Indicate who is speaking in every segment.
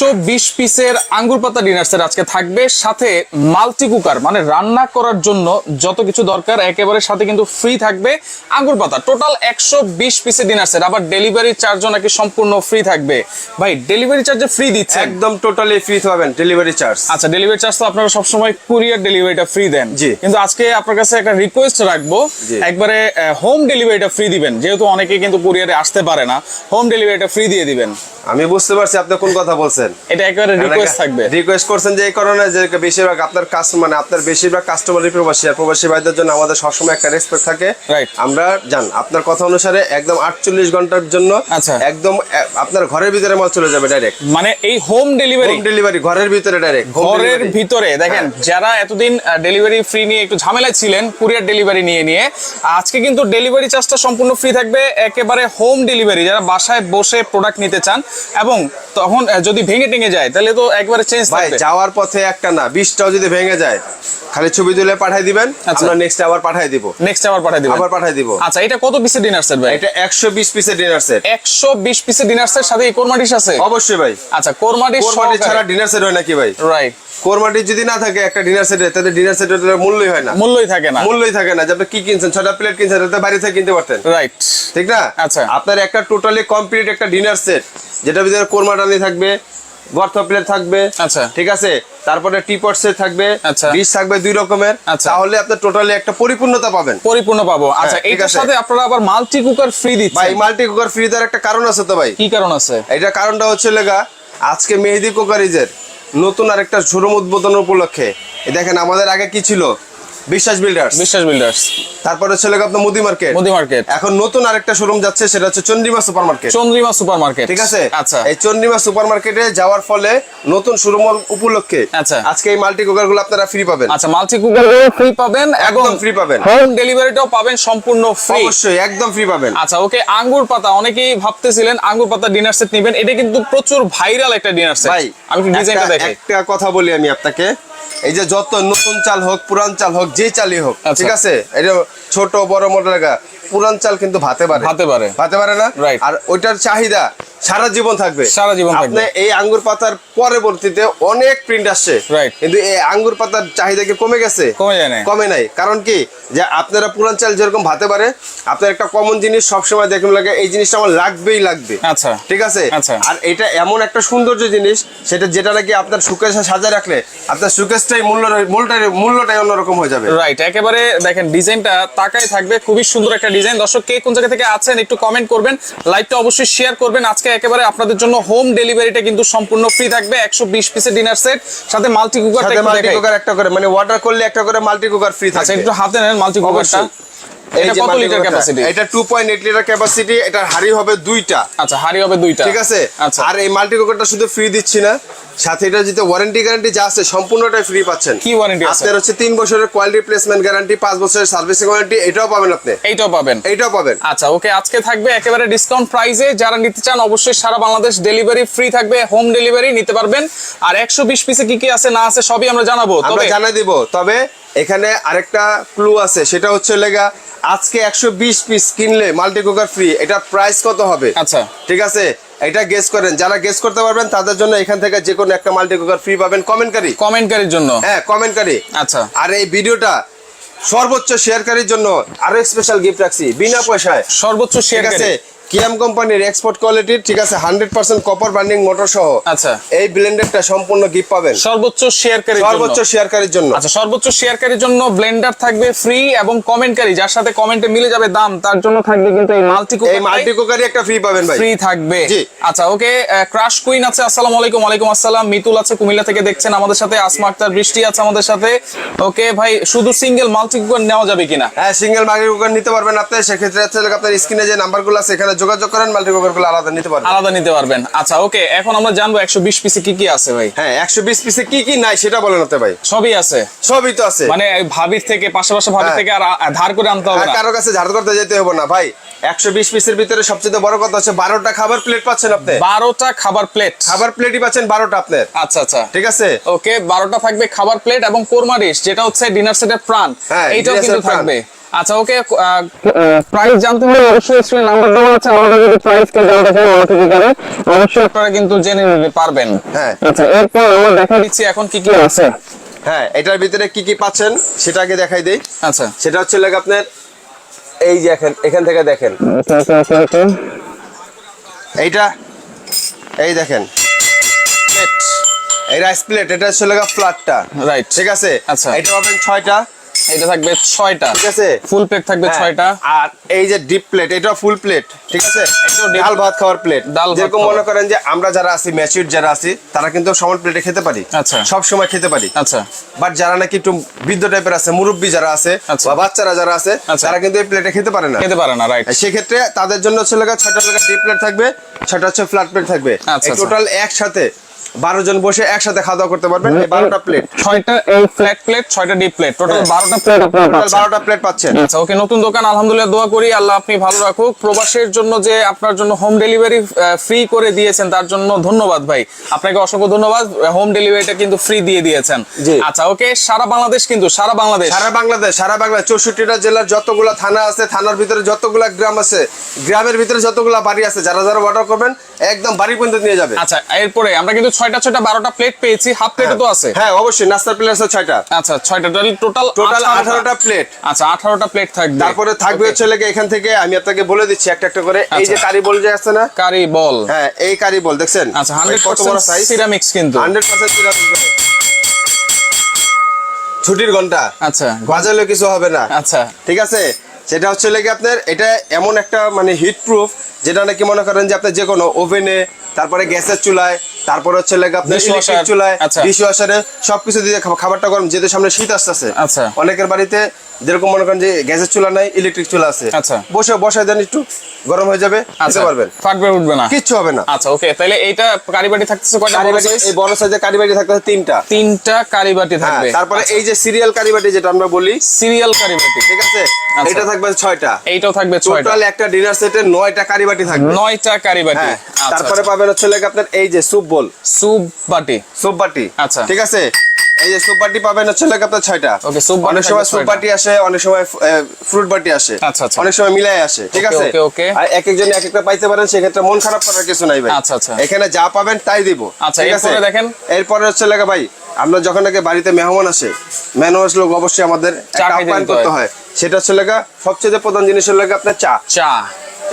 Speaker 1: একশো বিশ পিসের আঙ্গুর পাতা ডিনার সেট আজকে থাকবে। সাথে মাল্টি কুকার মানে রান্না করার জন্য যত কিছু দরকার একেবারে সাথে কিন্তু ফ্রি থাকবে আঙ্গুর পাতা। টোটাল একশো বিশ পিসের ডিনার সেট আবার ডেলিভারি চার্জও নাকি সম্পূর্ণ ফ্রি থাকবে। ভাই ডেলিভারি চার্জে ফ্রি দিচ্ছে
Speaker 2: একদম টোটালি ফ্রি পাবেন ডেলিভারি চার্জ
Speaker 1: আচ্ছা ডেলিভারি চার্জ তো আপনারা সবসময় কুরিয়ার ডেলিভারিটা ফ্রি দেন।
Speaker 2: জি।
Speaker 1: কিন্তু আজকে আপনার কাছে একটা রিকোয়েস্ট রাখব। একবারে হোম ডেলিভারিটা ফ্রি দিবেন। যেহেতু অনেকে কিন্তু কুরিয়ারে আসতে পারে না হোম ডেলিভারিটা ফ্রি দিয়ে দিবেন।
Speaker 2: আমি বুঝতে পারছি আপনি কোন কথা বলছেন।
Speaker 1: এটা একেবারে রিকোয়েস্ট থাকবে।
Speaker 2: রিকোয়েস্ট করছেন যে এই কারণে যে বেশিরভাগ আপনার কাজ মানে আপনার বেশিরভাগ কাস্টমারই প্রবাসী আর প্রবাসী ভাইদের জন্য আমাদের সবসময় একটা রেসপেক্ট থাকে। আমরা জান আপনার কথা অনুসারে একদম আটচল্লিশ ঘণ্টার জন্য
Speaker 1: আচ্ছা।
Speaker 2: একদম আপনার ঘরের ভিতরে মাল চলে যাবে ডাইরেক্ট
Speaker 1: মানে এই হোম ডেলিভারি
Speaker 2: হোম ডেলিভারি ঘরের ভিতরে ডাইরেক্ট
Speaker 1: ঘরের ভিতরে। দেখেন যারা এতদিন ডেলিভারি ফ্রি নিয়ে একটু ঝামেলায় ছিলেন কুরিয়ার ডেলিভারি নিয়ে নিয়ে আজকে কিন্তু ডেলিভারি চার্জটা সম্পূর্ণ ফ্রি থাকবে একেবারে হোম ডেলিভারি যারা বাসায় বসে প্রোডাক্ট নিতে চান এবং তখন যদি ভেঙে টেঙে যায় তাহলে তো একবারে চেঞ্জ
Speaker 2: ভাই যাওয়ার পথে একটা না বিশটাও যদি ভেঙে যায় খালি ছবি তুলে পাঠাই দিবেন
Speaker 1: আচ্ছা।
Speaker 2: আমরা নেক্সট আবার পাঠাই দিব।
Speaker 1: নেক্সট আবার পাঠিয়ে দিবেন।
Speaker 2: আবার পাঠাই দিব।
Speaker 1: আচ্ছা এটা কত পিসের ডিনার সেট ভাই?
Speaker 2: এটা একশো বিশ পিসের ডিনার সেট
Speaker 1: একশো বিশ পিসের ডিনার সেট সাথে কোরমা ডিশ আছে?
Speaker 2: অবশ্যই ভাই।
Speaker 1: আচ্ছা কোরমা ডিশ
Speaker 2: কোরবানি ছাড়া ডিনার সেট হয় নাকি ভাই?
Speaker 1: রাইট
Speaker 2: কোরবানি যদি না থাকে একটা ডিনার সেটে তাহলে ডিনার সেটের মূল্যই হয় না।
Speaker 1: মূল্যই থাকে না।
Speaker 2: মূল্যই থাকে না যে আপনি কি কিনছেন ছটা প্লেট কিনছেন তাহলে বাড়ি থেকে কিনতে পারতেন।
Speaker 1: রাইট
Speaker 2: ঠিক না?
Speaker 1: আচ্ছা।
Speaker 2: আপনার একটা টোটালি কমপ্লিট একটা ডিনার সেট যেটা ভিতরে কোরমা ডালি থাকবে গর্ত প্লেট থাকবে।
Speaker 1: আচ্ছা।
Speaker 2: ঠিক আছে? তারপরে টিপট সেট থাকবে।
Speaker 1: আচ্ছা।
Speaker 2: ডিশ থাকবে দুই রকমের।
Speaker 1: আচ্ছা।
Speaker 2: তাহলে আপনি টোটালি একটা পরিপূর্ণতা পাবেন।
Speaker 1: পরিপূর্ণ পাবো। আচ্ছা
Speaker 2: হ্যাঁ,
Speaker 1: এটার সাথে আপনারা আবার মাল্টি কুকার ফ্রি
Speaker 2: ভাই
Speaker 1: দিচ্ছেন
Speaker 2: মাল্টি কুকার ফ্রি দেওয়ার একটা কারণ আছে তো ভাই।
Speaker 1: কি কারণ আছে?
Speaker 2: এটা কারণটা হচ্ছে লেগা আজকে মেহেদি কোকারিজের নতুন আরেকটা শোরুম উদ্বোধন উপলক্ষে। দেখেন আমাদের আগে কি ছিল? বিশ্বাস বিল্ডার্স
Speaker 1: বিশ্বাস বিল্ডার্স
Speaker 2: তারপরে হচ্ছে আপনার মুদি মার্কেট
Speaker 1: মোদি মার্কেট
Speaker 2: এখন নতুন আরেকটা শোরুম যাচ্ছে সেটা হচ্ছে Chandrima super market
Speaker 1: Chandrima super market
Speaker 2: ঠিক আছে?
Speaker 1: আচ্ছা।
Speaker 2: এই চন্দ্রিমা সুপার মার্কেটে যাওয়ার ফলে নতুন শোরুম উপলক্ষে
Speaker 1: আচ্ছা।
Speaker 2: আজকে এই মাল্টি কুকারগুলো আপনারা ফ্রি পাবেন।
Speaker 1: আচ্ছা মাল্টি কুকারগুলো ফ্রি পাবেন
Speaker 2: একদম free পাবেন।
Speaker 1: হোম ডেলিভারিটাও পাবেন সম্পূর্ণ ফ্রি
Speaker 2: অবশ্যই একদম ফ্রি পাবেন।
Speaker 1: আচ্ছা ওকে আঙ্গুর পাতা অনেকেই ভাবতেছিলেন আঙ্গুর পাতা ডিনার সেট নেবেন। এটা কিন্তু প্রচুর ভাইরাল একটা ডিনার সেট
Speaker 2: ভাই
Speaker 1: আমি ডিজাইনটা দেখাই
Speaker 2: একটা কথা বলি আমি আপনাকে। এই যে যত নতুন চাল হোক পুরান চাল হোক যে চালই হোক
Speaker 1: আচ্ছা।
Speaker 2: ঠিক আছে? এটা ছোট বড় মোটা পুরান চাল কিন্তু ভাতে পারে।
Speaker 1: ভাতে পারে।
Speaker 2: ভাতে পারে না? আর ওইটার চাহিদা সারা জীবন থাকবে।
Speaker 1: সারা জীবন
Speaker 2: আপনি। এই আঙ্গুর পাতার পরবর্তীতে অনেক প্রিন্ট আসছে। কিন্তু এই আঙ্গুর পাতার চাহিদা কি কমে গেছে?
Speaker 1: কমে যায় না
Speaker 2: কমে নাই। কারণ কি? যে আপনারা পুরান চাল যেরকম ভাতে পারে আপনার একটা কমন জিনিস সবসময় দেখুন লাগে এই জিনিসটা আমার লাগবেই লাগবে।
Speaker 1: আচ্ছা।
Speaker 2: ঠিক আছে?
Speaker 1: আচ্ছা।
Speaker 2: আর এটা এমন একটা সৌন্দর্য জিনিস সেটা যেটা নাকি আপনার সুকেশে সাজা রাখলে আপনার সুকেশটাই মূল্য মূল্যটাই মূল্যটাই অন্যরকম হয়ে যাবে।
Speaker 1: রাইট একেবারে দেখেন ডিজাইনটা তাকাই থাকবে খুবই সুন্দর একটা ডিজাইন। দর্শক কে কোন জায়গা থেকে আছেন একটু কমেন্ট করবেন লাইভটা অবশ্যই শেয়ার করবেন। আজকে একেবারে আপনাদের জন্য হোম ডেলিভারিটা কিন্তু সম্পূর্ণ ফ্রি থাকবে একশো বিশ পিসের ডিনার সেট সাথে মাল্টি কুকারটা
Speaker 2: মাল্টি কুকার একটা করে মানে ওয়াটার করলে একটা করে মাল্টি কুকার ফ্রি থাকবে
Speaker 1: একটু হাতে নেন মাল্টি কুকারটা এটা কত লিটার ক্যাপাসিটি
Speaker 2: এটা 2.8 লিটার ক্যাপাসিটি এটার হাড়ি হবে দুইটা।
Speaker 1: আচ্ছা হাড়ি হবে দুইটা।
Speaker 2: ঠিক আছে?
Speaker 1: আচ্ছা।
Speaker 2: আর এই মাল্টি কুকারটা শুধু ফ্রি দিচ্ছি না। সাথে এটা যেটা ওয়ারেন্টি গ্যারান্টি যা আছে সম্পূর্ণটাই ফ্রি পাচ্ছেন।
Speaker 1: কি ওয়ারেন্টি আছে?
Speaker 2: আপনার হচ্ছে তিন বছরের কোয়ালিটি রিপ্লেসমেন্ট গ্যারান্টি পাঁচ বছরের সার্ভিসিং ওয়ারেন্টি এটাও পাবেন আপনি।
Speaker 1: এইটাও পাবেন।
Speaker 2: এইটাও পাবেন।
Speaker 1: আচ্ছা ওকে আজকে থাকবে একেবারে ডিসকাউন্ট প্রাইসে যারা নিতে চান অবশ্যই সারা বাংলাদেশ ডেলিভারি ফ্রি থাকবে হোম ডেলিভারি নিতে পারবেন। আর একশো বিশ পিসে কি কি আছে না আছে সবই আমরা জানাব। তবে
Speaker 2: জানাই দিব। তবে এখানে আরেকটা ক্লু আছে সেটা হচ্ছে লেগা আজকে একশো বিশ পিস কিনলে মাল্টি কুকার ফ্রি এটা প্রাইস কত হবে?
Speaker 1: আচ্ছা।
Speaker 2: ঠিক আছে? এটা গেস করেন। যারা গেস করতে পারবেন তাদের জন্য এখান থেকে যে কোনো একটা মাল্টি কুকার ফ্রি পাবেন কমেন্টকারী
Speaker 1: কমেন্টকারীর জন্য?
Speaker 2: হ্যাঁ কমেন্টকারী
Speaker 1: আচ্ছা।
Speaker 2: আর এই ভিডিওটা সর্বোচ্চ শেয়ারকারীর জন্য আরও স্পেশাল গিফট রাখছি বিনা পয়সায়।
Speaker 1: সর্বোচ্চ শেয়ার
Speaker 2: আছে? কিয়াম কোম্পানির এক্সপোর্ট কোয়ালিটির ঠিক আছে hundred percent copper burning motor সহ
Speaker 1: আচ্ছা।
Speaker 2: এই ব্লেন্ডারটা সম্পূর্ণ গিফট পাবেন।
Speaker 1: সর্বোচ্চ শেয়ারকারীর
Speaker 2: সর্বোচ্চ শেয়ারকারীর জন্য।
Speaker 1: আচ্ছা সর্বোচ্চ শেয়ারকারীর জন্য ব্লেন্ডার থাকবে ফ্রি এবং কমেন্টকারী যার সাথে কমেন্টে মিলে যাবে দাম তার জন্য থাকবে কিন্তু এই মাল্টি কুকার
Speaker 2: এই মাল্টি কুকারই একটা ফ্রি পাবেন ভাই।
Speaker 1: ফ্রি থাকবে।
Speaker 2: জি।
Speaker 1: আচ্ছা ওকে ক্রাশ কুইন আছে আসসালামু আলাইকুম ওয়ালাইকুম আসসালাম। মিতুল আছে কুমিল্লা থেকে দেখছেন আমাদের সাথে আসমা আক্তার বৃষ্টি আছে আমাদের সাথে। ওকে ভাই শুধু সিঙ্গেল মাল্টি কুকার নেওয়া যাবে কিনা?
Speaker 2: হ্যাঁ সিঙ্গেল মাল্টি কুকার নিতে পারবেন আপনি সেক্ষেত্রে আপনার স্ক্রিনে যে নাম্বারগুলো আছে এখানে যোগাযোগ করেন মাল্টি কুকারগুলো আলাদা নিতে পারবেন।
Speaker 1: আলাদা নিতে পারবেন। আচ্ছা ওকে এখন আমরা জানব একশো বিশ পিসে কি কি আছে ভাই?
Speaker 2: হ্যাঁ একশো বিশ পিসে কি কি নাই সেটা বলেন হতে ভাই।
Speaker 1: সবই আছে।
Speaker 2: সবই তো আছে।
Speaker 1: মানে ভাবির থেকে পাশাপাশি ভাবির
Speaker 2: হ্যাঁ।
Speaker 1: থেকে আর ধার করে আনতে হবে না।
Speaker 2: কারও কাছে ঝাড় করতে যেতে হবে না ভাই। একশো বিশ পিসের ভিতরে সবচেয়ে বড় কথা হচ্ছে বারোটা খাবার প্লেট পাচ্ছেন আপনি।
Speaker 1: বারোটা খাবার প্লেট
Speaker 2: খাবার প্লেটই পাচ্ছেন বারোটা আপনার।
Speaker 1: আচ্ছা আচ্ছা।
Speaker 2: ঠিক আছে?
Speaker 1: ওকে বারোটা থাকবে খাবার প্লেট এবং কোরমা ডিশ যেটা হচ্ছে ডিনার সেটের প্রাণ।
Speaker 2: হ্যাঁ
Speaker 1: এইটাও কিন্তু থাকবে। আচ্ছা ওকে প্রাইস জানতে হলে অবশ্যই স্ক্রিনে নাম্বার দেওয়া আছে আমাদের যদি প্রাইস কে জানতে চান আমাকে জিজ্ঞাসা অবশ্যই আপনারা কিন্তু জেনে নিতে পারবেন।
Speaker 2: হ্যাঁ।
Speaker 1: আচ্ছা এরপর আমরা দেখা দিচ্ছি এখন কি কি আছে।
Speaker 2: হ্যাঁ এটার ভিতরে কি কি পাচ্ছেন সেটা আগে দেখাই দেই।
Speaker 1: আচ্ছা।
Speaker 2: সেটা হচ্ছে লাগে আপনার এই যে এখন এখান থেকে দেখেন।
Speaker 1: আচ্ছা আচ্ছা আচ্ছা
Speaker 2: এইটা এই দেখেন। এই রাইস প্লেট এটা হচ্ছে লাগা ফ্ল্যাটটা
Speaker 1: রাইট
Speaker 2: ঠিক আছে?
Speaker 1: আচ্ছা।
Speaker 2: এটা পাবেন ছয়টা।
Speaker 1: এটা থাকবে ছয়টা।
Speaker 2: ঠিক আছে?
Speaker 1: ফুল প্লেট থাকবে
Speaker 2: হ্যাঁ,
Speaker 1: ছয়টা।
Speaker 2: আর এই যে ডিপ প্লেট এটা ফুল প্লেট ঠিক আছে?
Speaker 1: deep-
Speaker 2: ডাল ভাত খাওয়ার প্লেট
Speaker 1: ডাল
Speaker 2: যেরকম মনে করেন যে আমরা যারা আছি ম্যাচিউর যারা আছি তারা কিন্তু সমান প্লেটে খেতে পারি।
Speaker 1: আচ্ছা।
Speaker 2: সব সময় খেতে পারি।
Speaker 1: আচ্ছা।
Speaker 2: বাট যারা নাকি একটু বৃদ্ধ টাইপের আছে মুরব্বী যারা আছে
Speaker 1: আচ্ছা।
Speaker 2: বা বাচ্চারা যারা আছে
Speaker 1: আচ্ছা।
Speaker 2: তারা কিন্তু এই প্লেটে খেতে পারে না।
Speaker 1: খেতে পারে না রাইট
Speaker 2: সেক্ষেত্রে তাদের জন্য হচ্ছে লাগা ছয়টা লাগা ডিপ প্লেট থাকবে ছয়টা হচ্ছে ফ্ল্যাট প্লেট থাকবে।
Speaker 1: আচ্ছা, আচ্ছা।
Speaker 2: টোটাল একসাথে বারো জন বসে একসাথে খাওয়া দাওয়া করতে পারবেন। এই বারোটা প্লেট
Speaker 1: ছয়টা এই ফ্ল্যাট প্লেট ছয়টা ডিপ প্লেট টোটাল। বারোটা প্লেট আপনারা
Speaker 2: টোটাল বারোটা প্লেট পাচ্ছেন।
Speaker 1: আচ্ছা ওকে নতুন দোকান আলহামদুলিল্লাহ দোয়া করি আল্লাহ আপনি ভালো রাখুক। প্রবাসের জন্য যে আপনার জন্য হোম ডেলিভারি ফ্রি করে দিয়েছেন তার জন্য ধন্যবাদ ভাই। আপনাকে অসংখ্য ধন্যবাদ। হোম ডেলিভারিটা কিন্তু ফ্রি দিয়ে দিয়েছেন। আচ্ছা ওকে সারা বাংলাদেশ কিন্তু সারা বাংলাদেশ।
Speaker 2: সারা বাংলাদেশ সারা বাংলা চৌষট্টিটা জেলার যতগুলা থানা আছে থানার ভিতরে যতগুলা গ্রাম আছে গ্রামের ভিতরে যতগুলা বাড়ি আছে যারা যারা অর্ডার করবেন একদম বাড়ি পর্যন্ত নিয়ে যাবে।
Speaker 1: আচ্ছা এরপরে আমরা কিন্তু ছয়টা ছয়টা বারোটা প্লেট পেয়েছি। হাফ প্লেটও তো আছে।
Speaker 2: হ্যাঁ অবশ্যই নাস্তার প্লেট আছে ছয়টা।
Speaker 1: আচ্ছা ছয়টা টোটাল
Speaker 2: টোটাল আঠারোটা। প্লেট
Speaker 1: আচ্ছা আঠারোটা প্লেট থাকবে।
Speaker 2: তারপরে থাকবে. হচ্ছে লেগে এখান থেকে আমি আপনাকে বলে দিচ্ছি একটা একটা করে। এই যে
Speaker 1: আচ্ছা।
Speaker 2: কারি বল যে আছে না?
Speaker 1: কারি বল।
Speaker 2: হ্যাঁ এই কারি বল দেখছেন?
Speaker 1: আচ্ছা হান্ড্রেড
Speaker 2: কত বড় সাইজ
Speaker 1: সিরামিক্স কিন্তু।
Speaker 2: হান্ড্রেড পার্সেন্ট ছুটির ঘণ্টা।
Speaker 1: আচ্ছা।
Speaker 2: বাজালে কিছু হবে না।
Speaker 1: আচ্ছা।
Speaker 2: ঠিক আছে? সেটা হচ্ছে লেগে আপনার এটা এমন একটা মানে হিট প্রুফ যেটা নাকি মনে করেন যে আপনি যে কোনো ওভেনে তারপরে গ্যাসের চুলায় তারপরে হচ্ছে লেগে আপনার ইলেকট্রিক চুলায়
Speaker 1: আচ্ছা।
Speaker 2: ডিশ ওয়াশারে সবকিছু দিয়ে খাবারটা গরম যেহেতু সামনে শীত আসতেছে।
Speaker 1: আচ্ছা।
Speaker 2: অনেকের বাড়িতে যেরকম মনে করেন যে গ্যাসের চুলা নাই ইলেকট্রিক চুলা আছে।
Speaker 1: আচ্ছা।
Speaker 2: বসে বসায় দেন একটু গরম হয়ে যাবে
Speaker 1: আচ্ছা।
Speaker 2: পারবেন।
Speaker 1: ফাটবে উঠবে না।
Speaker 2: কিচ্ছু হবে না।
Speaker 1: আচ্ছা ওকে তাহলে এইটা কারিবাটি থাকতেছে কয়টা
Speaker 2: কারিবাটি এই বড় সাইজের কারিবাটি থাকতে হবে তিনটা।
Speaker 1: তিনটা কারিবাটি
Speaker 2: হ্যাঁ
Speaker 1: থাকবে।
Speaker 2: তারপরে এই যে সিরিয়াল কারিবাটি যেটা আমরা বলি
Speaker 1: সিরিয়াল কারিবাটি
Speaker 2: ঠিক আছে?
Speaker 1: আচ্ছা।
Speaker 2: এটা থাকবে ছয়টা।
Speaker 1: এইটাও থাকবে ছয়টা।
Speaker 2: টোটাল একটা ডিনার সেটে নয়টা কারিবাটি থাকবে।
Speaker 1: নয়টা কারিবাটি
Speaker 2: হ্যাঁ
Speaker 1: আচ্ছা,
Speaker 2: তারপরে
Speaker 1: আচ্ছা।
Speaker 2: পাবেন হচ্ছে লাগে আপনার এই যে স্যুপ বোল
Speaker 1: স্যুপ বাটি।
Speaker 2: স্যুপ বাটি।
Speaker 1: আচ্ছা।
Speaker 2: ঠিক আছে? এই যে স্যুপ বাটি পাবেন হচ্ছে লাগে আপনার ছয়টা।
Speaker 1: Soup বাটি
Speaker 2: অনেক সময় স্যুপ বাটি আসে অনেক সময় ফ্রুট বাটি আসে।
Speaker 1: আচ্ছা, আচ্ছা।
Speaker 2: অনেক সময় মিলাই আসে ঠিক আছে?
Speaker 1: okay, okay.
Speaker 2: আর এক একজন এক একটা পাইতে পারেন সেক্ষেত্রে মন খারাপ করার কিছু নাই ভাই।
Speaker 1: আচ্ছা, আচ্ছা।
Speaker 2: এখানে যা পাবেন তাই দিব।
Speaker 1: আচ্ছা,
Speaker 2: ঠিক আছে?
Speaker 1: এরপরে দেখেন।
Speaker 2: এরপরে হচ্ছে লাগে ভাই আমরা যখন নাকি বাড়িতে মেহমান আসে মেহমান আসলে অবশ্যই আমাদের একটা
Speaker 1: খাইতে
Speaker 2: করতে
Speaker 1: হয়।
Speaker 2: হয়। সেটা হচ্ছে লাগা সবচেয়ে প্রধান জিনিস হলো লাগা আপনার চা।
Speaker 1: চা।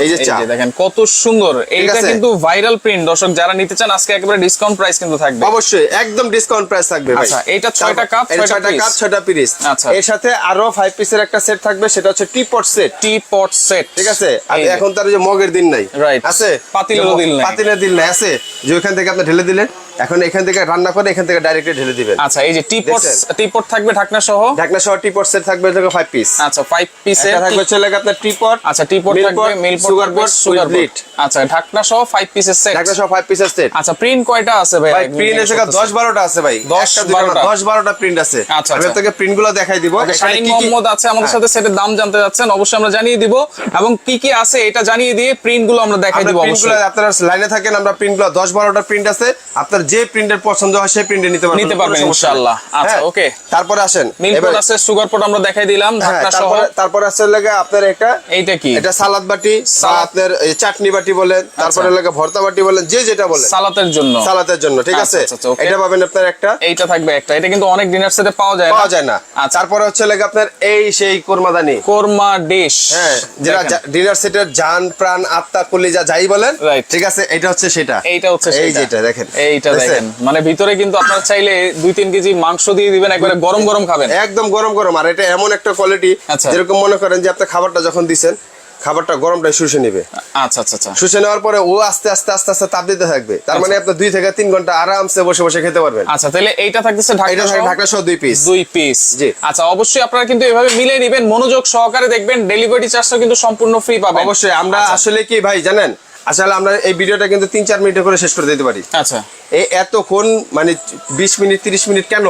Speaker 2: এই যে চা।
Speaker 1: দেখেন কত সুন্দর। এইটা কিন্তু ভাইরাল প্রিন্ট দর্শক যারা নিতে চান আজকে একেবারে ডিসকাউন্ট প্রাইস কিন্তু থাকবে।
Speaker 2: অবশ্যই একদম ডিসকাউন্ট প্রাইস থাকবে ভাই।
Speaker 1: আচ্ছা, কাপ,
Speaker 2: এটা
Speaker 1: ছয়টা
Speaker 2: ছয়টা
Speaker 1: piece।
Speaker 2: কাপ ছয়টা পিস
Speaker 1: আচ্ছা।
Speaker 2: এর সাথে আরও ফাইভ পিসের একটা সেট থাকবে সেটা হচ্ছে টি পট সেট
Speaker 1: টি পট সেট
Speaker 2: ঠিক আছে? আর এখন তার যে মগের দিন নাই। আছে?
Speaker 1: পাতিলেরও
Speaker 2: যে
Speaker 1: দিন নাই।
Speaker 2: পাতিলের দিন নাই আছে? যে ওইখান থেকে আপনি ঢেলে দিলেন এখন এখান থেকে রান্না করে এখান থেকে ডাইরেক্ট ঢেলে দিবেন।
Speaker 1: আচ্ছা এই যে টি পট
Speaker 2: দেখছেন?
Speaker 1: টি পট থাকবে ঢাকনা সহ
Speaker 2: ঢাকনা সহ টি পট সেট থাকবে এটা ফাইভ পিস
Speaker 1: আচ্ছা ফাইভ পিসের
Speaker 2: এটা থাকবে লাগে আপনার টি পট
Speaker 1: আচ্ছা টি পট
Speaker 2: Milk
Speaker 1: থাকবে মিল থাকবে
Speaker 2: pot,
Speaker 1: সুগার
Speaker 2: with
Speaker 1: আচ্ছা ঢাকনা সহ ফাইভ পিসের সেট
Speaker 2: ঢাকনা সহ ফাইভ পিসের সেট
Speaker 1: আচ্ছা প্রিন্ট কয়টা আছে ভাই?
Speaker 2: ভাই প্রিন্ট এসে
Speaker 1: করতেছি।
Speaker 2: দশ বারোটা আছে ভাই।
Speaker 1: দশ,
Speaker 2: একটা দুটো না,
Speaker 1: বারোটা।
Speaker 2: দশ বারোটা প্রিন্ট আছে।
Speaker 1: আচ্ছা,
Speaker 2: আমি
Speaker 1: আচ্ছা।
Speaker 2: আপনাকে প্রিন্টগুলো দেখাই দিব। এখানে কি কি
Speaker 1: মোহাম্মদ আছে আমাদের সাথে সেটার দাম জানতে যাচ্ছেন অবশ্যই আমরা জানিয়ে দিব। এবং কি কি আছে এটা জানিয়ে দিয়ে প্রিন্টগুলো আমরা দেখাই দিব অবশ্যই।
Speaker 2: আপনারা লাইনে থাকেন আমরা প্রিন্টগুলো দশ বারোটা প্রিন্ট আছে। আপনার যে প্রিন্টের পছন্দ হয় সেই প্রিন্টে নিতে পারবেন
Speaker 1: নিতে পারবেন ইনশাআল্লাহ। আচ্ছা,
Speaker 2: হ্যাঁ,
Speaker 1: okay.
Speaker 2: তারপরে আসেন।
Speaker 1: মিল
Speaker 2: এবার-
Speaker 1: আছে সুগার পট আমরা দেখাই দিলাম
Speaker 2: হ্যাঁ,
Speaker 1: ঢাকনা সহ।
Speaker 2: তারপরে তারপরে আছে লাগে আপনার একটা
Speaker 1: এইটা কি?
Speaker 2: এটা সালাদ বাটি। আপনার চাটনি বাটি বলেন তারপরে লাগে ভর্তা বাটি বলেন যে যেটা বলেন।
Speaker 1: সালাতের জন্য।
Speaker 2: সালাদের জন্য ঠিক
Speaker 1: আচ্ছা,
Speaker 2: আছে?
Speaker 1: আচ্ছা, আচ্ছা.
Speaker 2: এটা পাবেন আপনার একটা
Speaker 1: এইটা থাকবে একটা। এটা কিন্তু অনেক ডিনার সেটে পাওয়া যায়
Speaker 2: পাওয়া যায় না।
Speaker 1: আচ্ছা।
Speaker 2: তারপরে হচ্ছে লাগে আপনার এই সেই কোরমাদানি
Speaker 1: কোরমা ডিশ।
Speaker 2: হ্যাঁ যেটা ডিনার সেটের জান প্রাণ আত্মা কলিজা যাই বলেন ঠিক আছে? এটা হচ্ছে সেটা।
Speaker 1: এইটা হচ্ছে
Speaker 2: এই যেটা দেখেন।
Speaker 1: এইটা দেখেন। মানে ভিতরে কিন্তু আপনার চাইলে দুই তিন কেজি মাংস দিয়ে দিবেন একবারে গরম গরম খাবেন।
Speaker 2: একদম গরম গরম। আর এটা এমন একটা কোয়ালিটি
Speaker 1: আচ্ছা।
Speaker 2: যেরকম মনে করেন যে আপনি খাবারটা যখন দিছেন খাবারটা গরমটা শুষে নেবে।
Speaker 1: আচ্ছা আচ্ছা আচ্ছা।
Speaker 2: শুষে নেওয়ার পরে ও আস্তে আস্তে আস্তে আস্তে তাপ দিতে থাকবে। তার মানে আপনি দুই থেকে তিন ঘণ্টা আরামসে বসে বসে খেতে পারবেন।
Speaker 1: আচ্ছা তাহলে এইটা থাকতেছে
Speaker 2: এটা থাকে ঢাকা সহ দুই পিস
Speaker 1: দুই পিস
Speaker 2: জি।
Speaker 1: আচ্ছা অবশ্যই আপনারা কিন্তু এভাবে মিলিয়ে নেবেন। মনোযোগ সহকারে দেখবেন ডেলিভারি চার্জটা কিন্তু সম্পূর্ণ ফ্রি পাবেন।
Speaker 2: অবশ্যই আমরা
Speaker 1: আচ্ছা।
Speaker 2: আসলে কি ভাই জানেন? আসলে আমরা এই ভিডিওটা কিন্তু তিন চার মিনিটে করে শেষ করে দিতে পারি।
Speaker 1: আচ্ছা।
Speaker 2: এই এতক্ষণ মানে বিশ মিনিট তিরিশ মিনিট কেন?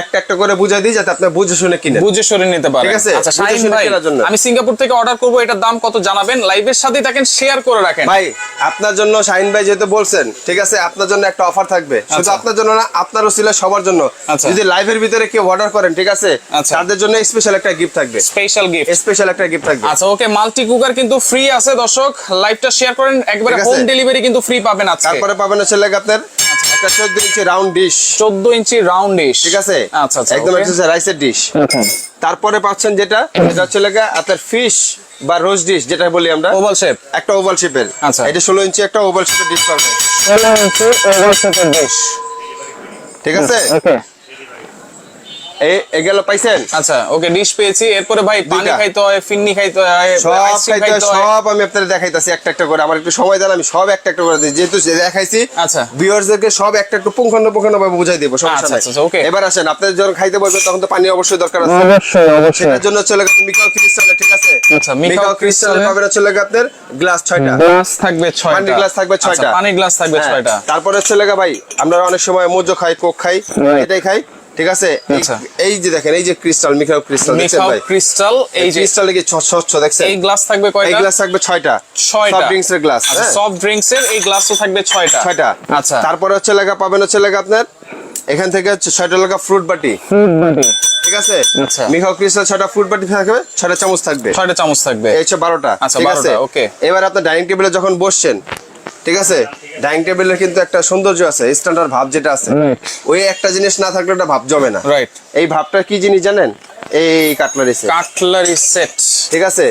Speaker 2: একটা একটা করে বুঝাই দিই যাতে আপনি বুঝে শুনে কিনেন।
Speaker 1: বুঝে সরে নিতে পারেন।
Speaker 2: ঠিক আছে?
Speaker 1: আচ্ছা শাহিন ভাই আমি সিঙ্গাপুর থেকে অর্ডার করব এটার দাম কত জানাবেন? লাইভের সাথে থাকেন শেয়ার করে রাখেন।
Speaker 2: ভাই আপনার জন্য শাহিন ভাই যেহেতু বলছেন ঠিক আছে? আপনার জন্য একটা অফার থাকবে। শুধু
Speaker 1: আচ্ছা।
Speaker 2: আপনার জন্য না আপনারও ছিল সবার জন্য।
Speaker 1: আচ্ছা।
Speaker 2: যদি লাইভের ভিতরে কেউ অর্ডার করেন ঠিক আছে?
Speaker 1: আচ্ছা।
Speaker 2: তাদের জন্য স্পেশাল একটা গিফট থাকবে।
Speaker 1: স্পেশাল গিফট
Speaker 2: স্পেশাল একটা গিফট থাকবে।
Speaker 1: আচ্ছা ওকে মাল্টি কুকার কিন্তু ফ্রি আছে দর্শক। লাইভটা শেয়ার করেন একবারে হোম ডেলিভারি কিন্তু ফ্রি পাবেন আজকে।
Speaker 2: তারপরে পাবেন হচ্ছে আপনার একটা চোদ্দ inch round dish
Speaker 1: 14 inch round dish
Speaker 2: ঠিক আছে?
Speaker 1: আচ্ছা আচ্ছা
Speaker 2: একদম
Speaker 1: okay.
Speaker 2: রাইসের ডিশ তারপরে পাচ্ছেন যেটা এটা হচ্ছে লাগা আপনার ফিশ বা রোজ ডিশ যেটা বলি আমরা।
Speaker 1: ওভাল শেপ
Speaker 2: একটা ওভাল শেপের
Speaker 1: আচ্ছা।
Speaker 2: এটা ষোলো ইঞ্চি একটা ওভাল শেপের ডিশ পাবেন। ঠিক আছে?
Speaker 1: ওকে
Speaker 2: এগুলো পাইছেন?
Speaker 1: আচ্ছা ওকে ডিশ পেয়েছি। এরপরে ভাই পানি
Speaker 2: দুইটা।
Speaker 1: খাইতে হয় ফিন্নি খাইতে হয়
Speaker 2: সব খাইতে হয়, সব আমি আপনাদের দেখাইতাছি একটা একটা করে। আমার একটু সময় দেন আমি সব একটা একটা করে দিই। যেহেতু দেখাইছি
Speaker 1: আচ্ছা।
Speaker 2: ভিউয়ার্সদেরকে সব একটা একটু পুঙ্খান্ন পুঙ্খান্ন ভাবে বুঝাই দেবো সমস্যা
Speaker 1: আচ্ছা,
Speaker 2: নাই। এবার আসেন আপনাদের যখন খাইতে বলবেন তখন তো পানি অবশ্যই দরকার আছে।
Speaker 3: অবশ্যই
Speaker 2: জন্য চলে গেছে মিকাও ক্রিস্টালে ঠিক আছে?
Speaker 1: আচ্ছা, মিকাও
Speaker 2: ক্রিস্টালে পাবেন চলে গ্লাস ছয়টা।
Speaker 1: গ্লাস থাকবে 6টা
Speaker 2: পানির গ্লাস থাকবে
Speaker 1: আচ্ছা,
Speaker 2: ছয়টা।
Speaker 1: গ্লাস থাকবে
Speaker 2: হ্যাঁ,
Speaker 1: 6টা
Speaker 2: তারপরে হচ্ছে লেগা ভাই আমরা অনেক সময় মোজো খাই কোক খাই এটাই খাই। ঠিক আছে? এই-
Speaker 1: আচ্ছা।
Speaker 2: যে দেখেন এই যে ক্রিস্টাল মিকাও ক্রিস্টাল দেখছেন ভাই?
Speaker 1: ক্রিস্টাল এই
Speaker 2: এই
Speaker 1: যে
Speaker 2: ক্রিস্টালে কি ছ- স্বচ্ছ দেখছেন?
Speaker 1: এই গ্লাস থাকবে
Speaker 2: এই গ্লাস থাকবে ছয়টা।
Speaker 1: ছয়টা।
Speaker 2: সফট ড্রিঙ্কস এর গ্লাস
Speaker 1: আচ্ছা সফট ড্রিঙ্কস এর এই গ্লাসও থাকবে 6টা
Speaker 2: ছয়টা।
Speaker 1: আচ্ছা।
Speaker 2: তারপরে হচ্ছে লেগা পাবেন হচ্ছে লেগা আপনার এখান থেকে হচ্ছে ছয়টা লেগা ফ্রুট বাটি।
Speaker 3: ফ্রুট বাটি।
Speaker 2: ঠিক আছে?
Speaker 1: আচ্ছা।
Speaker 2: মিখাও ক্রিস্টাল ছয়টা ফ্রুট বাটি থাকবে ছয়টা চামচ থাকবে।
Speaker 1: 6টা চামচ থাকবে।
Speaker 2: এই হচ্ছে বারোটা
Speaker 1: আচ্ছা,
Speaker 2: ঠিক
Speaker 1: 12টা,
Speaker 2: আছে?
Speaker 1: okay.
Speaker 2: এবার আপনার ডাইনিং টেবিলে যখন বসছেন ঠিক আছে? ডাইনিং টেবিলের কিন্তু একটা সৌন্দর্য আছে স্ট্যান্ডার্ড ভাব যেটা আছে। ওই একটা জিনিস না থাকলে ওটা ভাব জমে না।
Speaker 1: রাইট
Speaker 2: এই ভাবটা কি জিনিস জানেন? এই কাটলারি সেট
Speaker 1: কাটলারি সেট
Speaker 2: ঠিক আছে?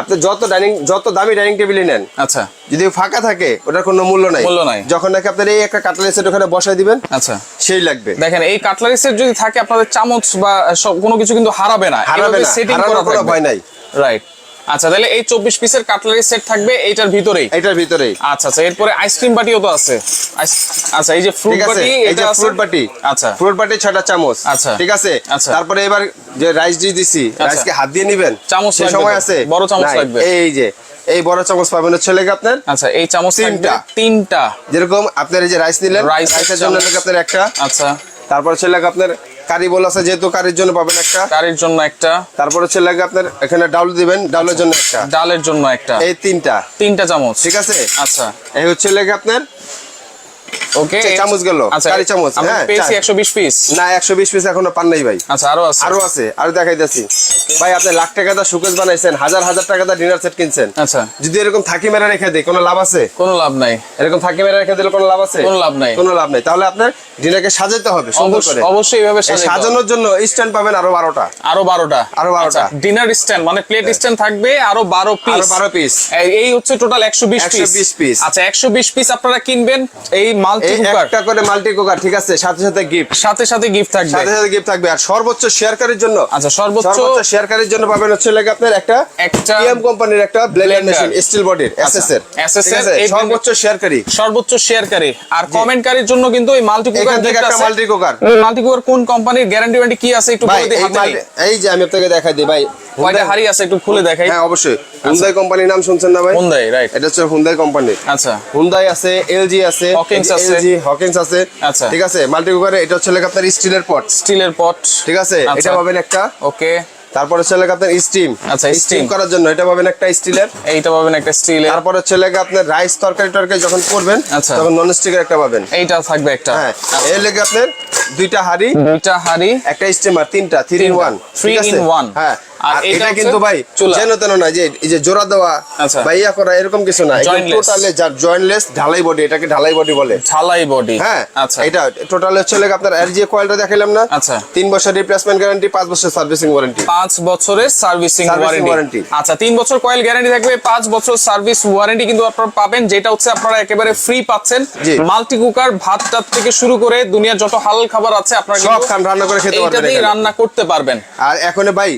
Speaker 2: আপনি যত ডাইনিং যত দামি ডাইনিং টেবিলই নেন
Speaker 1: আচ্ছা।
Speaker 2: যদি ফাঁকা থাকে ওটার কোনো মূল্য নাই।
Speaker 1: মূল্য নাই।
Speaker 2: যখন নাকি আপনার এই একটা কাটলারি সেট ওখানে বসাই দিবেন
Speaker 1: আচ্ছা।
Speaker 2: সেই লাগবে।
Speaker 1: দেখেন এই কাটলারি সেট যদি থাকে আপনাদের চামচ বা সব কোনো কিছু কিন্তু হারাবে না।
Speaker 2: হারাবে না,
Speaker 1: সেটিং করা
Speaker 2: কোনো ভয় নাই।
Speaker 1: রাইট আচ্ছা তাহলে এই 24 পিসের কাটলারি সেট থাকবে এইটার ভিতরেই?
Speaker 2: এটার ভিতরেই।
Speaker 1: আচ্ছা আচ্ছা এরপরে আইসক্রিম বাটিও তো আছে। আচ্ছা এই যে ফ্রুট বাটি এটা
Speaker 2: ফ্রুট বাটি।
Speaker 1: আচ্ছা।
Speaker 2: ফ্রুট বাটি ছয়টা চামচ।
Speaker 1: আচ্ছা।
Speaker 2: ঠিক আছে?
Speaker 1: আচ্ছা।
Speaker 2: তারপরে এবার যে রাইস ডিশ দিছি রাইসকে হাত দিয়ে নিবেন?
Speaker 1: চামচ
Speaker 2: সময় আছে?
Speaker 1: বড় চামচ লাগবে।
Speaker 2: এই যে এই বড় চামচ পাবেন হচ্ছে লেগে আপনার
Speaker 1: আচ্ছা এই চামচ
Speaker 2: তিনটা।
Speaker 1: তিনটা।
Speaker 2: যেরকম আপনার এই যে রাইস নিলেন রাইসের জন্য। আপনার একটা।
Speaker 1: আচ্ছা।
Speaker 2: তারপর হচ্ছে লাগে আপনার কারি বল আছে যেহেতু কারির জন্য পাবেন একটা।
Speaker 1: কারির জন্য একটা।
Speaker 2: তারপর হচ্ছে লাগে আপনার এখানে ডাউল দিবেন ডাউলের জন্য একটা।
Speaker 1: ডালের জন্য একটা।
Speaker 2: এই তিনটা।
Speaker 1: তিনটা চামচ।
Speaker 2: ঠিক আছে?
Speaker 1: আচ্ছা।
Speaker 2: এই হচ্ছে লেগে আপনার
Speaker 1: ওকে
Speaker 2: চামচ গেল,
Speaker 1: আচ্ছা
Speaker 2: কারি চামচ, হ্যাঁ,
Speaker 1: পেয়েছি
Speaker 2: চা-
Speaker 1: 120 পিস
Speaker 2: না একশো বিশ পিস এখনও পান নাই ভাই।
Speaker 1: আচ্ছা আরও আছে।
Speaker 2: আরও আছে আরও দেখাইতেছি। ভাই আপনি লাখ টাকা দা সুকেশ বানাইছেন হাজার হাজার টাকা দা ডিনার সেট কিনছেন।
Speaker 1: আচ্ছা।
Speaker 2: যদি এরকম থাকি মেরা রেখে দেয় কোনো লাভ আছে?
Speaker 1: কোনো লাভ নাই।
Speaker 2: এরকম থাকি মেরা রেখে দিলে কোনো লাভ আছে?
Speaker 1: কোনো লাভ নাই।
Speaker 2: কোনো লাভ নাই। তাহলে আপনার ডিনারকে সাজাতে হবে সুন্দর করে।
Speaker 1: অবশ্যই এইভাবে।
Speaker 2: সাজানোর জন্য স্ট্যান্ড পাবেন আরও বারোটা।
Speaker 1: আরও বারোটা।
Speaker 2: আরও 12টা।
Speaker 1: ডিনার স্ট্যান্ড মানে প্লেট স্ট্যান্ড থাকবে আরও বারো
Speaker 2: আরও
Speaker 1: পিস
Speaker 2: বারো পিস
Speaker 1: এই হচ্ছে টোটাল একশো বিশ পিস
Speaker 2: 120 piece।
Speaker 1: আচ্ছা একশো বিশ পিস আপনারা কিনবেন। এই মাল্টি কুকার
Speaker 2: একটা করে মাল্টি কুকার ঠিক আছে? সাথে সাথে গিফট
Speaker 1: সাথে সাথে গিফট থাকবে।
Speaker 2: সাথে সাথে গিফট থাকবে। আর সর্বোচ্চ শেয়ারকারীর জন্য
Speaker 1: আচ্ছা সর্বোচ্চ
Speaker 2: সর্বোচ্চ শেয়ারকারীর জন্য পাবেন হচ্ছে লাগে আপনার একটা
Speaker 1: একটা
Speaker 2: টিএম কোম্পানির একটা ব্লেন্ডার মেশিন স্টিল বডির এসএস এর
Speaker 1: SS
Speaker 2: ঠিক
Speaker 1: এর
Speaker 2: আছে?
Speaker 1: এই
Speaker 2: সর্বোচ্চ শেয়ারকারী
Speaker 1: সর্বোচ্চ শেয়ারকারী আর কমেন্টকারীর জন্য কিন্তু এই মাল্টি কুকার
Speaker 2: থেকে একটা মাল্টি কুকার
Speaker 1: মাল্টি কুকার কোন কোম্পানির গ্যারান্টি ওয়ারেন্টি কি আছে একটু বলে দিই।
Speaker 2: এই যে আমি আপনাকে দেখাই দিই ভাই।
Speaker 1: কয়টা হাড়ি আছে একটু খুলে দেখাই।
Speaker 2: হ্যাঁ অবশ্যই। হুন্দাই কোম্পানির নাম শুনছেন না ভাই?
Speaker 1: হুন্দাই রাইট
Speaker 2: এটা হচ্ছে হুন্দাই কোম্পানির
Speaker 1: আচ্ছা।
Speaker 2: হুন্দাই আছে এলজি আছে
Speaker 1: Hawkins আছে।
Speaker 2: এলজি হকিংস আছে।
Speaker 1: আচ্ছা।
Speaker 2: ঠিক আছে মাল্টি কুকারে এটা হচ্ছে আপনার স্টিলের পট
Speaker 1: স্টিলের পট
Speaker 2: ঠিক আছে
Speaker 1: আচ্ছা।
Speaker 2: এটা পাবেন একটা।
Speaker 1: ওকে
Speaker 2: তারপর হচ্ছে লাগে আপনার স্টিম
Speaker 1: আচ্ছা,
Speaker 2: স্টিম করার জন্য এটা পাবেন একটা স্টিলের
Speaker 1: এইটা পাবেন একটা স্টিলের
Speaker 2: তারপর হচ্ছে লাগে আপনার রাইস তরকারি টরকারি যখন করবেন
Speaker 1: আচ্ছা।
Speaker 2: তখন নন স্টিকের একটা পাবেন।
Speaker 1: এইটা থাকবে একটা।
Speaker 2: হ্যাঁ এর লেগে আপনার দুইটা হাড়ি
Speaker 1: দুইটা হাড়ি।
Speaker 2: একটা স্টিমার তিনটা three in one
Speaker 1: three in one
Speaker 2: হ্যাঁ
Speaker 1: আর এটা
Speaker 2: কিন্তু ভাই যেন তেন না যে এই যে জোড়া দেওয়া
Speaker 1: আচ্ছা।
Speaker 2: বা ইয়া করা এরকম কিছু না। টোটালে জয়েন্টলেস ঢালাই বডি এটাকে ঢালাই বডি বলে।
Speaker 1: ঢালাই বডি
Speaker 2: হ্যাঁ
Speaker 1: আচ্ছা।
Speaker 2: এটা টোটাল হচ্ছে লেগে আপনার আর কয়েলটা দেখাইলাম না।
Speaker 1: আচ্ছা।
Speaker 2: তিন বছর রিপ্লেসমেন্ট গ্যারান্টি পাঁচ বছর সার্ভিসিং ওয়ারেন্টি
Speaker 1: পাঁচ বছরের সার্ভিসিং ওয়ারেন্টি আচ্ছা তিন বছর কয়েল গ্যারান্টি থাকবে পাঁচ বছর সার্ভিস ওয়ারেন্টি কিন্তু আপনারা পাবেন যেটা হচ্ছে আপনারা একেবারে ফ্রি পাচ্ছেন। মাল্টি কুকার ভাত টাত থেকে শুরু করে দুনিয়ার যত হালাল খাবার আছে আপনারা
Speaker 2: সব রান্না করে খেতে পারবেন
Speaker 1: রান্না করতে পারবেন।
Speaker 2: আর এখন ভাই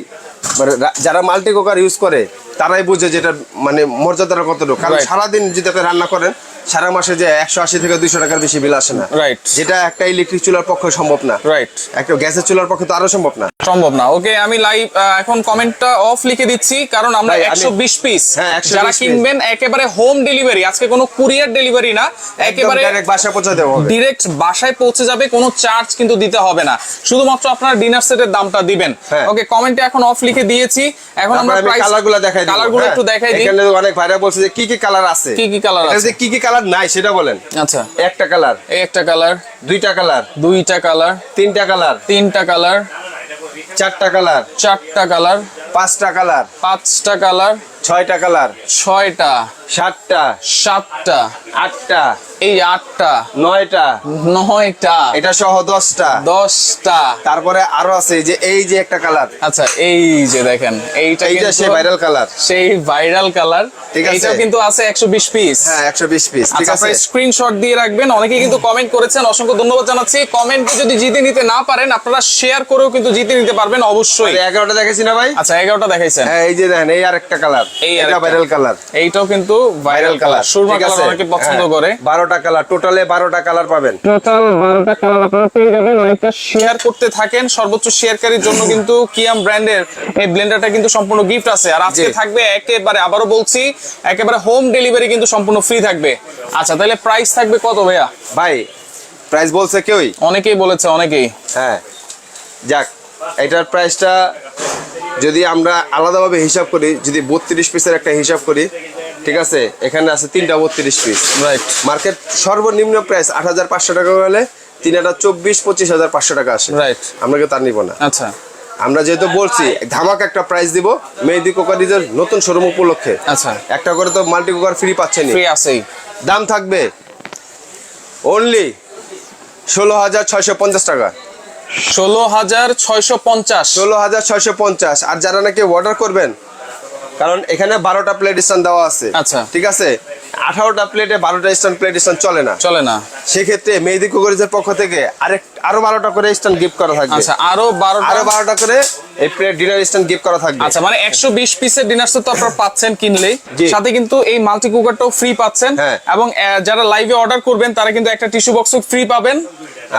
Speaker 2: যারা মাল্টি কুকার ইউজ করে তারাই বুঝে যেটা মানে মর্যাদার কতটুকু। কারণ সারাদিন যদি আপনি রান্না করেন সারা মাসে যে একশো আশি থেকে দুইশো টাকার বেশি বিল আসে না।
Speaker 1: রাইট
Speaker 2: যেটা একটা ইলেকট্রিক চুলার পক্ষে সম্ভব না।
Speaker 1: রাইট
Speaker 2: একটা গ্যাসের চুলার পক্ষে তো আরও সম্ভব না।
Speaker 1: সম্ভব না। ওকে আমি লাইভ এখন কমেন্টটা অফ লিখে দিচ্ছি কারণ আমরা একশো বিশ পিস
Speaker 2: হ্যাঁ, 120
Speaker 1: যারা কিনবেন একেবারে হোম ডেলিভারি আজকে কোনো কুরিয়ার ডেলিভারি না একেবারে
Speaker 2: ডাইরেক্ট বাসা পৌঁছে হবে।
Speaker 1: ডিরেক্ট বাসায় পৌঁছে যাবে কোনো চার্জ কিন্তু দিতে হবে না। শুধুমাত্র আপনার ডিনার সেটের দামটা দিবেন।
Speaker 2: হ্যাঁ।
Speaker 1: ওকে কমেন্টে এখন অফ লিখে দিয়েছি। এখন আমরা
Speaker 2: আমি
Speaker 1: প্রাইস
Speaker 2: কালারগুলো দেখাই দিই
Speaker 1: কালারগুলো একটু দেখাই দিই।
Speaker 2: এখানে অনেক ভাইরা বলছে যে কি কি কালার আছে।
Speaker 1: কি কি কালার আছে?
Speaker 2: কি কি কালার নাই সেটা বলেন।
Speaker 1: আচ্ছা।
Speaker 2: একটা কালার।
Speaker 1: একটা কালার।
Speaker 2: দুইটা কালার।
Speaker 1: দুইটা কালার।
Speaker 2: তিনটা কালার।
Speaker 1: তিনটা কালার।
Speaker 2: চারটা কালার।
Speaker 1: চারটা কালার।
Speaker 2: পাঁচটা কালার।
Speaker 1: পাঁচটা কালার।
Speaker 2: ছয়টা কালার?
Speaker 1: ছয়টা
Speaker 2: সাতটা
Speaker 1: সাতটা
Speaker 2: আটটা
Speaker 1: এই আটটা
Speaker 2: নয়টা
Speaker 1: নয়টা
Speaker 2: এটা সহ দশটা।
Speaker 1: দশটা।
Speaker 2: তারপরে আরও আছে যে এই যে একটা কালার।
Speaker 1: আচ্ছা এই যে দেখেন এইটা
Speaker 2: এইটা সেই ভাইরাল কালার
Speaker 1: সেই ভাইরাল কালার
Speaker 2: ঠিক আছে।
Speaker 1: এইটাও কিন্তু আছে একশো বিশ পিস
Speaker 2: হ্যাঁ একশো বিশ পিস ঠিক
Speaker 1: আচ্ছা
Speaker 2: আছে।
Speaker 1: আপনারা স্ক্রিনশট দিয়ে রাখবেন অনেকেই কিন্তু কমেন্ট করেছেন অসংখ্য ধন্যবাদ জানাচ্ছি। কমেন্টে যদি জিতে নিতে না পারেন আপনারা শেয়ার করেও কিন্তু জিতে নিতে পারবেন অবশ্যই।
Speaker 2: এগারোটা দেখেছি না ভাই?
Speaker 1: আচ্ছা এগারোটা দেখাইছেন।
Speaker 2: হ্যাঁ এই যে দেখেন এই আরেকটা কালার
Speaker 1: এই
Speaker 2: এটা ভাইরাল কালার
Speaker 1: এইটাও কিন্তু ভাইরাল কালার সুরমা কালার
Speaker 2: আছে?
Speaker 1: অনেকে পছন্দ
Speaker 2: হ্যাঁ,
Speaker 1: করে।
Speaker 2: বারোটা কালার টোটালে বারোটা কালার পাবেন।
Speaker 1: টোটাল বারোটা কালার আপনারা পেয়ে যাবেন লাইভটা শেয়ার করতে থাকেন সর্বোচ্চ শেয়ারকারীর জন্য কিন্তু কিয়াম ব্র্যান্ডের এই ব্লেন্ডারটা কিন্তু সম্পূর্ণ গিফট আছে। আর আজকে থাকবে একেবারে আবারও বলছি একেবারে হোম ডেলিভারি কিন্তু সম্পূর্ণ ফ্রি থাকবে। আচ্ছা তাহলে প্রাইস থাকবে কত ভাইয়া?
Speaker 2: ভাই প্রাইস বলছে কেউই?
Speaker 1: অনেকেই বলেছে অনেকেই।
Speaker 2: হ্যাঁ। যাক এটার প্রাইসটা যদি আমরা আলাদাভাবে হিসাব করি যদি বত্রিশ পিসের একটা হিসাব করি ঠিক আছে? এখানে আছে তিনটা বত্রিশ পিস
Speaker 1: রাইট
Speaker 2: মার্কেট সর্বনিম্ন প্রাইস আট হাজার পাঁচশো টাকা হলে তিন হাজার চব্বিশ পঁচিশ হাজার পাঁচশো টাকা আসে।
Speaker 1: রাইট
Speaker 2: আমরা কেউ তার নিব না।
Speaker 1: আচ্ছা।
Speaker 2: আমরা যেহেতু বলছি ধামাক একটা প্রাইস দিব মেহেদি কোকারিজের নতুন শোরুম উপলক্ষে।
Speaker 1: আচ্ছা।
Speaker 2: একটা করে তো মাল্টি কুকার ফ্রি পাচ্ছেন
Speaker 1: ফ্রি আছেই।
Speaker 2: দাম থাকবে অনলি ষোলো হাজার ছয়শো পঞ্চাশ টাকা।
Speaker 1: ষোলো হাজার ছয়শো পঞ্চাশ।
Speaker 2: ষোলো হাজার ছয়শো পঞ্চাশ। আর যারা নাকি অর্ডার করবেন কারণ এখানে বারোটা প্লেট স্ট্যান্ড দেওয়া আছে।
Speaker 1: আচ্ছা।
Speaker 2: ঠিক আছে? আঠারোটা প্লেটে বারোটা স্ট্যান্ড প্লেট স্ট্যান্ড চলে না।
Speaker 1: চলে না।
Speaker 2: সেক্ষেত্রে মেহেদি কুকুরের পক্ষ থেকে আরেক আরও বারোটা করে স্ট্যান্ড গিফট করা থাকবে।
Speaker 1: আচ্ছা আরও বারোটা?
Speaker 2: আরও বারোটা করে এই প্লেট ডিনার স্ট্যান্ড গিফট করা থাকবে।
Speaker 1: আচ্ছা মানে একশো বিশ পিসের ডিনার সেট তো আপনারা পাচ্ছেন কিনলেই। সাথে কিন্তু এই মাল্টি কুকারটাও ফ্রি পাচ্ছেন।
Speaker 2: হ্যাঁ।
Speaker 1: এবং যারা লাইভে অর্ডার করবেন তারা কিন্তু একটা টিস্যু বক্স ফ্রি পাবেন।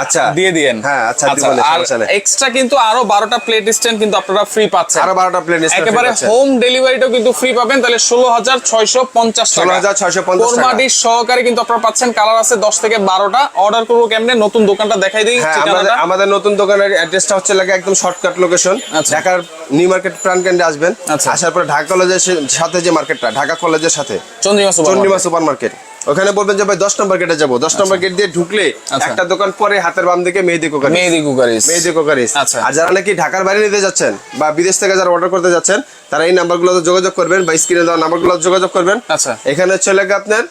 Speaker 2: আচ্ছা।
Speaker 1: দিয়ে দিয়েন।
Speaker 2: হ্যাঁ আচ্ছা
Speaker 1: আর এক্সট্রা কিন্তু আরও বারোটা প্লেট স্ট্যান্ড কিন্তু আপনারা ফ্রি পাচ্ছেন।
Speaker 2: আরও বারোটা প্লেট
Speaker 1: একেবারে হোম ডেলিভারিটাও কিন্তু ফ্রি পাবেন। তাহলে ষোলো হাজার ছয়শো পঞ্চাশ
Speaker 2: ষোলো হাজার ছয়শো পঞ্চাশ টাকা।
Speaker 1: সহকারে কিন্তু আপনারা পাচ্ছেন। কালার আছে দশ থেকে বারোটা। অর্ডার করব কেমনে? নতুন দোকানটা দেখাই দিই।
Speaker 2: হ্যাঁ। আমাদের নতুন দোকানের অ্যাড্রেসটা হচ্ছে লাগে একদম শর্টকাট লোকেশন
Speaker 1: আচ্ছা।
Speaker 2: ঢাকার নিউ মার্কেট প্রাণকেন্দ্রে আসবেন
Speaker 1: আচ্ছা।
Speaker 2: আসার পরে ঢাকা কলেজের সাথে যে মার্কেটটা ঢাকা কলেজের সাথে চন্ডিমা সুপার মার্কেট ওখানে বলবেন যে ভাই দশ নম্বর গেটে যাব দশ নম্বর গেট দিয়ে ঢুকলে
Speaker 1: আচ্ছা।
Speaker 2: একটা দোকান পরে হাতের বাম দিকে মেহেদি কোকারি
Speaker 1: মেহেদি কুকারিস
Speaker 2: মেহেদি কোকারিস
Speaker 1: আচ্ছা।
Speaker 2: আর যারা নাকি ঢাকার বাইরে নিতে যাচ্ছেন বা বিদেশ থেকে যারা অর্ডার করতে যাচ্ছেন তারা এই নাম্বার নাম্বারগুলোতে যোগাযোগ করবেন বা স্ক্রিনে দেওয়া নাম্বারগুলো যোগাযোগ করবেন
Speaker 1: আচ্ছা।
Speaker 2: এখানে হচ্ছে লাগে আপনার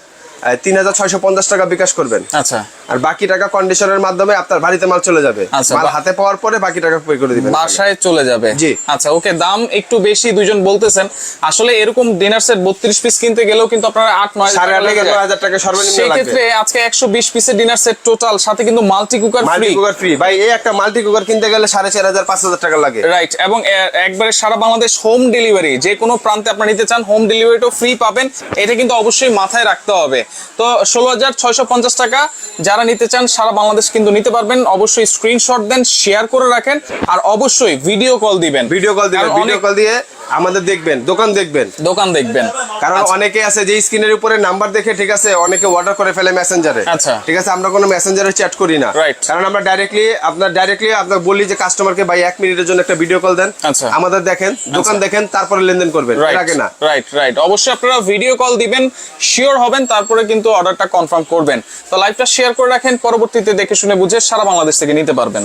Speaker 2: তিন হাজার ছয়শো পঞ্চাশ টাকা বিকাশ করবেন।
Speaker 1: আচ্ছা।
Speaker 2: আর বাকি টাকা কন্ডিশনের মাধ্যমে আপনার বাড়িতে মাল চলে যাবে।
Speaker 1: আচ্ছা,
Speaker 2: মাল হাতে পাওয়ার পরে বাকি টাকা পে করে দিবেন।
Speaker 1: বাসায় চলে যাবে।
Speaker 2: জি।
Speaker 1: আচ্ছা ওকে দাম একটু বেশি দুইজন বলতেছেন। আসলে এরকম ডিনার সেট বত্রিশ পিস কিনতে গেলেও কিন্তু আপনারা আট নয়
Speaker 2: সাড়ে আট থেকে হাজার টাকা সর্বনিম্ন
Speaker 1: সেক্ষেত্রে
Speaker 2: লাগবে
Speaker 1: আজকে একশো বিশ পিসের ডিনার সেট টোটাল সাথে কিন্তু multi cooker
Speaker 2: multi cooker free ভাই এই একটা মাল্টি কুকার কিনতে গেলে সাড়ে চার হাজার পাঁচ হাজার টাকা লাগে।
Speaker 1: রাইট এবং একবারে সারা বাংলাদেশ হোম ডেলিভারি যে কোনো প্রান্তে আপনারা নিতে চান হোম ডেলিভারিটাও ফ্রি পাবেন। এটা কিন্তু অবশ্যই মাথায় রাখতে হবে। তো ষোলো হাজার ছয়শো পঞ্চাশ টাকা। যারা নিতে চান সারা বাংলাদেশ কিন্তু নিতে পারবেন। অবশ্যই স্ক্রিনশট দেন শেয়ার করে রাখেন আর অবশ্যই ভিডিও কল দিবেন।
Speaker 2: ভিডিও কল দিবেন ভিডিও কল দিয়ে আমাদের দেখবেন দোকান দেখবেন।
Speaker 1: দোকান দেখবেন।
Speaker 2: কারণ
Speaker 1: আচ্ছা।
Speaker 2: অনেকে আছে যে স্ক্রিনের উপরে নাম্বার দেখে ঠিক আছে অনেকে অর্ডার করে ফেলে মেসেঞ্জারে
Speaker 1: আচ্ছা।
Speaker 2: ঠিক আছে আমরা কোনো মেসেঞ্জারে চ্যাট করি না. কারণ আমরা ডাইরেক্টলি আপনার ডাইরেক্টলি আপনার বলি যে কাস্টমারকে ভাই এক মিনিটের জন্য একটা ভিডিও কল দেন।
Speaker 1: আচ্ছা।
Speaker 2: আমাদের দেখেন দোকান দেখেন তারপরে লেনদেন করবেন। আগে না।
Speaker 1: রাইট রাইট অবশ্যই আপনারা ভিডিও কল দিবেন শিওর হবেন তারপরে কিন্তু অর্ডারটা কনফার্ম করবেন। তো লাইভটা শেয়ার করে রাখেন পরবর্তীতে দেখে শুনে বুঝে সারা বাংলাদেশ থেকে নিতে পারবেন।